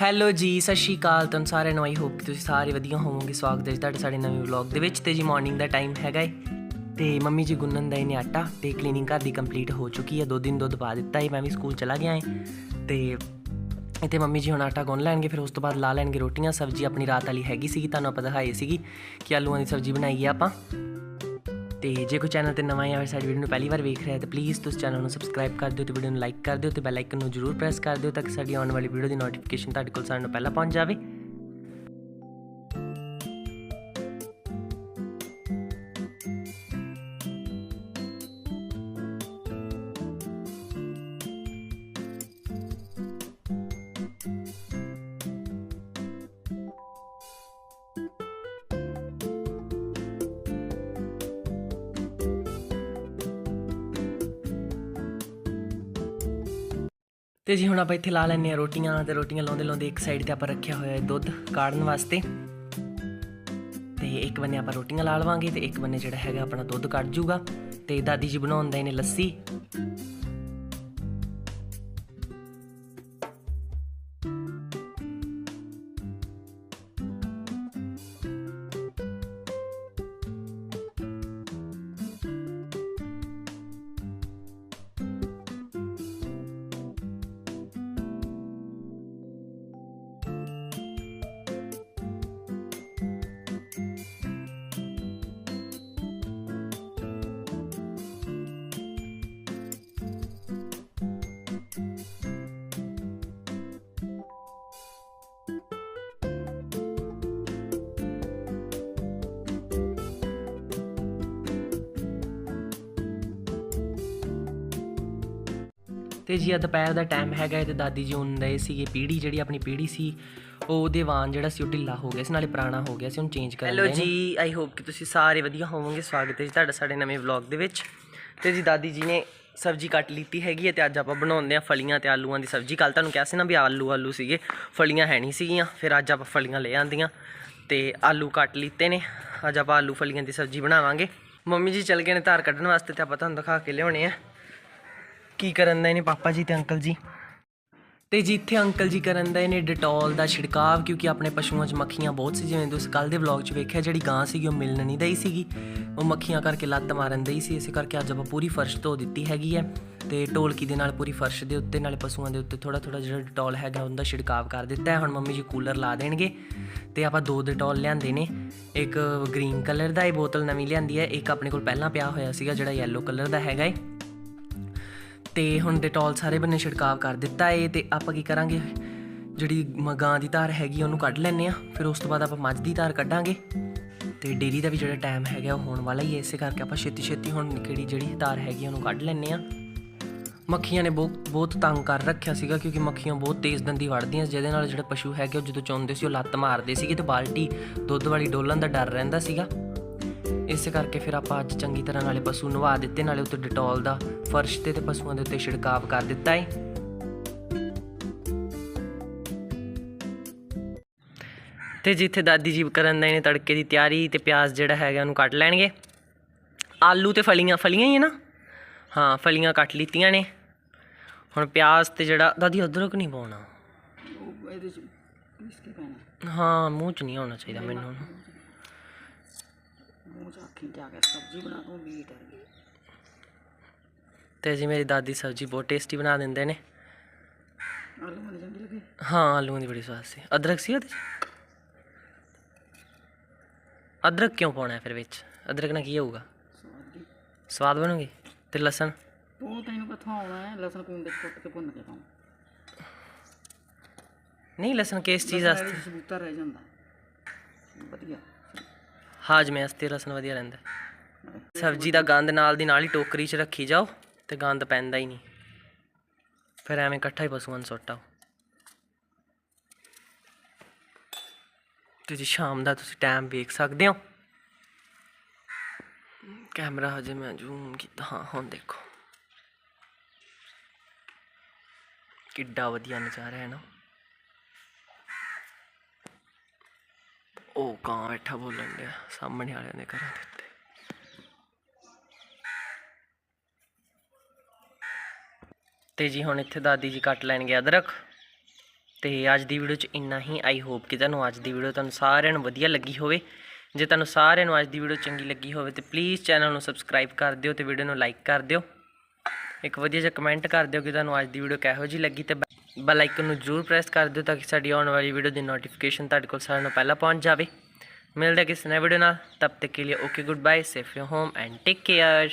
Hello ਜੀ, ਸਤਿ ਸ਼੍ਰੀ ਅਕਾਲ। ਤੁਹਾਨੂੰ ਸਾਰਿਆਂ ਨੂੰ ਆਈ ਹੋਪ ਕਿ ਤੁਸੀਂ ਸਾਰੇ ਵਧੀਆ ਹੋਵੋਗੇ। ਸਵਾਗਤ ਹੈ ਜੀ ਤੁਹਾਡੇ ਸਾਡੇ ਨਵੇਂ ਵਲੌਗ ਦੇ ਵਿੱਚ। ਤੇ ਜੀ ਮਾਰਨਿੰਗ ਦਾ ਟਾਈਮ ਹੈਗਾ ਏ। ਤੇ ਮੰਮੀ ਜੀ ਗੁੰਨਣ ਦਾ ਇਹਨੇ ਆਟਾ ਤੇ ਕਲੀਨਿੰਗ ਘਰ ਦੀ ਕੰਪਲੀਟ ਹੋ ਚੁੱਕੀ ਹੈ। ਦੋ ਦਿਨ ਦੁੱਧ ਪਾ ਦਿੱਤਾ ਏ, ਮੈਂ ਵੀ ਸਕੂਲ ਚਲਾ ਗਿਆ ਏ। ਤੇ ਇੱਥੇ ਮੰਮੀ ਜੀ ਹੁਣ ਆਟਾ ਗੁੰਨ ਲੈਣਗੇ, ਫਿਰ ਉਸ ਤੋਂ ਬਾਅਦ ਲਾ ਲੈਣਗੇ ਰੋਟੀਆਂ। ਸਬਜ਼ੀ ਆਪਣੀ ਰਾਤ ਵਾਲੀ ਹੈਗੀ ਸੀਗੀ, ਤੁਹਾਨੂੰ ਆਪਾਂ ਦਿਖਾਈ ਸੀਗੀ ਕਿ ਆਲੂਆਂ ਦੀ ਸਬਜ਼ੀ ਬਣਾਈ ਹੈ ਆਪਾਂ। ਤੇ ਜੇ ਕੋਈ ਚੈਨਲ ਤੇ ਨਵਾਂ ਹੈ ਜਾਂ ਸਾਡੀ ਵੀਡੀਓ ਨੂੰ ਪਹਿਲੀ ਵਾਰ ਵੇਖ ਰਿਹਾ ਹੈ, ਤਾਂ ਪਲੀਜ਼ ਤੁਸੀਂ ਚੈਨਲ ਨੂੰ ਸਬਸਕ੍ਰਾਈਬ ਕਰ ਦਿਓ ਤੇ ਵੀਡੀਓ ਨੂੰ ਲਾਈਕ ਕਰ ਦਿਓ ਤੇ ਬੈਲ ਆਈਕਨ ਨੂੰ ਜਰੂਰ ਪ੍ਰੈਸ ਕਰ ਦਿਓ ਤਾਂ ਕਿ ਸਾਡੀ ਆਉਣ ਵਾਲੀ ਵੀਡੀਓ ਦੀ ਨੋਟੀਫਿਕੇਸ਼ਨ ਤੁਹਾਡੇ ਕੋਲ ਸਾਰਿਆਂ ਨੂੰ ਪਹਿਲਾਂ ਪਹੁੰਚ ਜਾਵੇ। ਤੇ ਜੀ ਹੁਣ ਆਪਾਂ ਇੱਥੇ ਲਾ ਲੈਣੇ ਆ ਰੋਟੀਆਂ ਤੇ ਰੋਟੀਆਂ ਲਾਉਂਦੇ ਲਾਉਂਦੇ ਇੱਕ ਸਾਈਡ ਤੇ ਆਪਾਂ ਰੱਖਿਆ ਹੋਇਆ ਹੈ ਦੁੱਧ ਕਾੜਨ ਵਾਸਤੇ। ਤੇ ਇੱਕ ਬੰਨੇ ਆਪਾਂ ਰੋਟੀਆਂ ਲਾ ਲਵਾਂਗੇ ਤੇ ਇੱਕ ਬੰਨੇ ਜਿਹੜਾ ਹੈਗਾ ਆਪਣਾ ਦੁੱਧ ਕੱਢ ਜੂਗਾ। ਤੇ ਦਾਦੀ ਜੀ ਬਣਾਉਂਦੇ ਨੇ ਲੱਸੀ। ਤੇ ਜੀ ਆ ਦੁਪਹਿਰ ਦਾ ਟਾਈਮ ਹੈਗਾ ਤੇ ਦਾਦੀ ਜੀ ਹੁੰਦੇ ਸੀਗੇ ਪੀੜੀ ਜਿਹੜੀ ਆਪਣੀ ਪੀੜੀ ਸੀ ਉਹ ਉਹਦੇ ਵਾਨ ਜਿਹੜਾ ਸੀ ਉਹ ਢਿੱਲਾ ਹੋ ਗਿਆ ਸੀ ਨਾਲੇ ਪੁਰਾਣਾ ਹੋ ਗਿਆ ਸੀ ਉਹਨੂੰ ਚੇਂਜ ਕਰਨ ਹੈਲੋ ਜੀ ਆਈ ਹੋਪ ਕਿ ਤੁਸੀਂ ਸਾਰੇ ਵਧੀਆ ਹੋਵੋਗੇ। ਸਵਾਗਤ ਹੈ ਜੀ ਤੁਹਾਡਾ ਸਾਡੇ ਨਵੇਂ ਵਲੌਗ ਦੇ ਵਿੱਚ। ਤੇ ਜੀ ਦਾਦੀ ਜੀ ਨੇ ਸਬਜ਼ੀ ਕੱਟ ਲਈਤੀ ਹੈਗੀ ਹੈ ਤੇ ਅੱਜ ਆਪਾਂ ਬਣਾਉਂਦੇ ਆ ਫਲੀਆਂ ਤੇ ਆਲੂਆਂ ਦੀ ਸਬਜ਼ੀ। ਕੱਲ ਤੁਹਾਨੂੰ ਕਿਹਾ ਸੀ ਨਾ ਵੀ ਆਲੂ ਆਲੂ ਸੀਗੇ ਫਲੀਆਂ ਹੈ ਨਹੀਂ ਸੀਗੀਆਂ ਫਿਰ ਅੱਜ ਆਪਾਂ ਫਲੀਆਂ ਲੈ ਆਂਦੀਆਂ। ਤੇ ਆਲੂ ਕੱਟ ਲਿੱਤੇ ਨੇ ਅੱਜ ਆਪਾਂ ਆਲੂ ਫਲੀਆਂ ਦੀ ਸਬਜ਼ੀ ਬਣਾਵਾਂਗੇ। ਮੰਮੀ ਜੀ ਚੱਲ ਗਏ ਨੇ ਧਾਰ ਕੱਢਣ ਵਾਸਤੇ ਤੇ ਆਪਾਂ ਤੁਹਾਨੂੰ ਦਿਖਾ ਕੇ ਲਿਆਉਣੇ ਆ। ਕੀ ਕਰਨ ਦਾ ਇਹਨੇ ਪਾਪਾ ਜੀ ਤੇ ਅੰਕਲ ਜੀ? ਤੇ ਜੀ ਇੱਥੇ ਅੰਕਲ ਜੀ ਕਰਨ ਦਾ ਇਹਨੇ ਡਿਟੋਲ ਦਾ ਛਿੜਕਾਵ, ਕਿਉਂਕਿ ਆਪਣੇ ਪਸ਼ੂਆਂ 'ਚ ਮੱਖੀਆਂ ਬਹੁਤ ਸੀ, ਜਿਵੇਂ ਤੁਸੀਂ ਕੱਲ ਦੇ ਵਲੌਗ 'ਚ ਵੇਖਿਆ, ਜਿਹੜੀ ਗਾਂ ਸੀਗੀ, ਉਹ ਮਿਲਣ ਨਹੀਂ ਦਈ ਸੀਗੀ। ਉਹ ਮੱਖੀਆਂ ਕਰਕੇ ਲੱਤ ਮਾਰਨ ਦਈ ਸੀ, ਇਸੇ ਕਰਕੇ ਅੱਜ ਆਪਾਂ ਪੂਰੀ ਫਰਸ਼ ਧੋ ਦਿੱਤੀ ਹੈਗੀ ਹੈ। ਤੇ ਢੋਲਕੀ ਦੇ ਨਾਲ ਪੂਰੀ ਫਰਸ਼ ਦੇ ਉੱਤੇ, ਨਾਲੇ ਪਸ਼ੂਆਂ ਦੇ ਉੱਤੇ ਥੋੜਾ ਥੋੜਾ ਜਿਹੜਾ ਡਿਟੋਲ ਹੈਗਾ, ਉਹਦਾ ਛਿੜਕਾਵ ਕਰ ਦਿੱਤਾ ਹੈ। ਹੁਣ ਮੰਮੀ ਜੀ ਕੂਲਰ ਲਾ ਦੇਣਗੇ। ਤੇ ਆਪਾਂ ਦੋ ਡਿਟੋਲ ਲਿਆਂਦੇ ਨੇ। ਇੱਕ ਗ੍ਰੀਨ ਕਲਰ ਦਾ, ਇਹ ਬੋਤਲ ਨਵੀਂ ਲਿਆਂਦੀ ਹੈ। ਇੱਕ ਆਪਣੇ ਕੋਲ ਪਹਿਲਾਂ ਪਿਆ ਹੋਇਆ ਸੀਗਾ, ਜਿਹੜਾ ਯੈਲੋ ਕਲਰ ਦਾ ਹੈਗਾ ਏ। ਤੇ ਹੁਣ ਡਿਟੋਲ ਸਾਰੇ ਬੰਨੇ ਛਿੜਕਾਵ ਕਰ ਦਿੱਤਾ ਏ ਤੇ ਆਪਾਂ ਕੀ ਕਰਾਂਗੇ? ਜਿਹੜੀ ਮ- ਗਾਂ ਦੀ ਧਾਰ ਹੈਗੀ ਉਹਨੂੰ ਕੱਢ ਲੈਣੇ ਆ। ਫਿਰ ਉਸ ਤੋਂ ਬਾਅਦ ਆਪਾਂ ਮੱਝ ਦੀ ਧਾਰ ਕੱਢਾਂਗੇ। ਤੇ ਡੇਰੀ ਦਾ ਵੀ ਜਿਹੜਾ ਟਾਈਮ ਹੈਗਾ ਉਹ ਹੋਣ ਵਾਲਾ ਹੀ ਹੈ ਇਸੇ ਕਰਕੇ ਆਪਾਂ ਛੇਤੀ ਛੇਤੀ ਹੁਣ ਕਿਹੜੀ ਜਿਹੜੀ ਧਾਰ ਹੈਗੀ ਉਹਨੂੰ ਕੱਢ ਲੈਣੇ ਆ। ਮੱਖੀਆਂ ਨੇ ਬਹੁਤ ਬਹੁਤ ਤੰਗ ਕਰ ਰੱਖਿਆ ਸੀਗਾ ਕਿਉਂਕਿ ਮੱਖੀਆਂ ਬਹੁਤ ਤੇਜ਼ ਦੰਦੀ ਵੜਦੀਆਂ ਸੀ, ਜਿਹਦੇ ਨਾਲ ਜਿਹੜੇ ਪਸ਼ੂ ਹੈਗੇ ਉਹ ਜਦੋਂ ਚੋਂਦੇ ਸੀ ਉਹ ਲੱਤ ਮਾਰਦੇ ਸੀਗੇ ਤੇ ਬਾਲਟੀ ਦੁੱਧ ਵਾਲੀ ਡੋਲਣ ਦਾ ਡਰ ਰਹਿੰਦਾ ਸੀਗਾ। ਇਸੇ ਕਰਕੇ ਫਿਰ ਆਪਾਂ ਅੱਜ ਚੰਗੀ ਤਰ੍ਹਾਂ ਨਾਲੇ ਪਸ਼ੂ ਨਵਾ ਦਿੱਤੇ ਨਾਲੇ ਉੱਤੇ ਡਿਟੋਲ ਦਾ ਫਰਸ਼ ਤੇ ਤੇ ਪਸ਼ੂਆਂ ਦੇ ਉੱਤੇ ਛਿੜਕਾਵ ਕਰ ਦਿੱਤਾ ਏ। ਤੇ ਜਿੱਥੇ ਦਾਦੀ ਜੀ ਕਰਨ ਦੇ ਨੇ ਤੜਕੇ ਦੀ ਤਿਆਰੀ ਤੇ ਪਿਆਜ਼ ਜਿਹੜਾ ਹੈਗਾ ਉਹਨੂੰ ਕੱਟ ਲੈਣਗੇ। ਆਲੂ ਤੇ ਫਲੀਆਂ ਫਲੀਆਂ ਹੀ ਹੈ ਨਾ? ਹਾਂ ਫਲੀਆਂ ਕੱਟ ਲਿੱਤੀਆਂ ਨੇ। ਹੁਣ ਪਿਆਜ਼ ਤੇ ਜਿਹੜਾ ਦਾਦੀ ਅਦਰਕ ਨਹੀਂ ਪਾਉਣਾ? ਇਹਦੇ ਚ ਪੀਸ ਕੇ ਪੈਣਾ ਹਾਂ ਮੂੰਹ ਚ ਨਹੀਂ ਆਉਣਾ ਚਾਹੀਦਾ ਮੈਨੂੰ ਜਾ ਕੇ ਸਬਜ਼ੀ ਬਣਾ ਦੂੰ ਵਰਗੀ ਤੇ ਜੀ ਮੇਰੀ ਦਾਦੀ ਸਬਜ਼ੀ ਬਹੁਤ ਟੇਸਟੀ ਬਣਾ ਦਿੰਦੇ ਨੇ। ਆਲੂ ਵਾਲੀ ਚੰਗੀ ਲੱਗੇ? ਹਾਂ ਆਲੂਆਂ ਦੀ ਬੜੀ ਸਵਾਦ ਸੀ। ਅਦਰਕ ਸੀ ਉਹਦੇ 'ਚ? ਅਦਰਕ ਕਿਉਂ ਪਾਉਣਾ ਹੈ ਫਿਰ ਵਿੱਚ? ਅਦਰਕ ਨਾਲ ਕੀ ਹੋਊਗਾ? ਸਵਾਦ ਦੀ ਸਵਾਦ ਬਣੂਗੀ? ਤੇ ਲਸਣ? ਤੂੰ ਤੈਨੂੰ ਕਿੱਥੋਂ ਆਉਣਾ ਹੈ? ਲਸਣ ਕੁੰਡੇ ਚ ਕੁੱਟ ਕੇ ਭੁੰਨ ਕੇ ਪਾਉਂ। ਨਹੀਂ ਲਸਣ ਕਿਸ ਚੀਜ਼ ਵਾਸਤੇ? ਸਬੂਤਾ ਰਹਿ ਜਾਂਦਾ। ਵਧੀਆ। ਹਾਜਮੇ ਵਾਸਤੇ ਲਸਣ ਵਧੀਆ ਰਹਿੰਦਾ। ਸਬਜ਼ੀ ਦਾ ਗੰਦ ਨਾਲ ਦੀ ਨਾਲ ਹੀ ਟੋਕਰੀ 'ਚ ਰੱਖੀ ਜਾਓ ਤੇ ਗੰਦ ਪੈਂਦਾ ਹੀ ਨਹੀਂ। ਫਿਰ ਐਵੇਂ ਇਕੱਠਾ ਹੀ ਪਸ਼ੂਆਂ ਨੂੰ ਸੁੱਟਾਓ ਤੇ ਜੀ ਸ਼ਾਮ ਦਾ ਤੁਸੀਂ ਟਾਈਮ ਵੇਖ ਸਕਦੇ ਹੋ। ਕੈਮਰਾ ਹਜੇ ਮੈਂ ਜ਼ੂਮ ਕੀਤਾ। ਹਾਂ, ਹੁਣ ਦੇਖੋ। ਕਿੱਡਾ ਵਧੀਆ ਨਜ਼ਾਰਾ ਹੈ ਨਾ। ਉਹ ਕਾਂ ਬੈਠਾ ਬੋਲਣ ਡਿਆ, ਸਾਹਮਣੇ ਵਾਲਿਆਂ ਦੇ ਘਰਾਂ ਦੇ ਉੱਤੇ। ਤੇ ਜੀ ਹੁਣ ਇੱਥੇ ਦਾਦੀ ਜੀ ਕੱਟ ਲੈਣਗੇ ਅਦਰਕ। ਤੇ ਅੱਜ ਦੀ ਵੀਡੀਓ 'ਚ ਇੰਨਾ ਹੀ ਆਈ ਹੋਪ ਕਿ ਤੁਹਾਨੂੰ ਅੱਜ ਦੀ ਵੀਡੀਓ ਤੁਹਾਨੂੰ ਸਾਰਿਆਂ ਨੂੰ ਵਧੀਆ ਲੱਗੀ ਹੋਵੇ। ਜੇ ਤੁਹਾਨੂੰ ਸਾਰਿਆਂ ਨੂੰ ਅੱਜ ਦੀ ਵੀਡੀਓ ਚੰਗੀ ਲੱਗੀ ਹੋਵੇ ਤੇ ਪਲੀਜ਼ ਚੈਨਲ ਨੂੰ ਸਬਸਕ੍ਰਾਈਬ ਕਰ ਦਿਓ ਤੇ ਵੀਡੀਓ ਨੂੰ ਲਾਈਕ ਕਰ ਦਿਓ। ਇੱਕ ਵਧੀਆ ਜਿਹਾ ਕਮੈਂਟ ਕਰ ਦਿਓ ਕਿ ਤੁਹਾਨੂੰ ਅੱਜ ਦੀ ਵੀਡੀਓ ਕਿਹੋ ਜਿਹੀ ਲੱਗੀ ਤੇ ਬੈਲ ਆਈਕਨ ਨੂੰ ਜ਼ਰੂਰ ਪ੍ਰੈਸ ਕਰ ਦਿਓ ਤਾਂ ਕਿ ਸਾਡੀ ਆਉਣ ਵਾਲੀ ਵੀਡੀਓ ਦੀ ਨੋਟੀਫਿਕੇਸ਼ਨ ਤੁਹਾਡੇ ਕੋਲ ਸਾਰਿਆਂ ਨੂੰ ਪਹਿਲਾਂ ਪਹੁੰਚ ਜਾਵੇ। ਮਿਲਦੇ ਕਿਸੇ ਨਵੇਂ ਵੀਡੀਓ ਨਾਲ। ਤਬ ਤੱਕ ਕੇ ਲਈ okay good bye safe you home and take care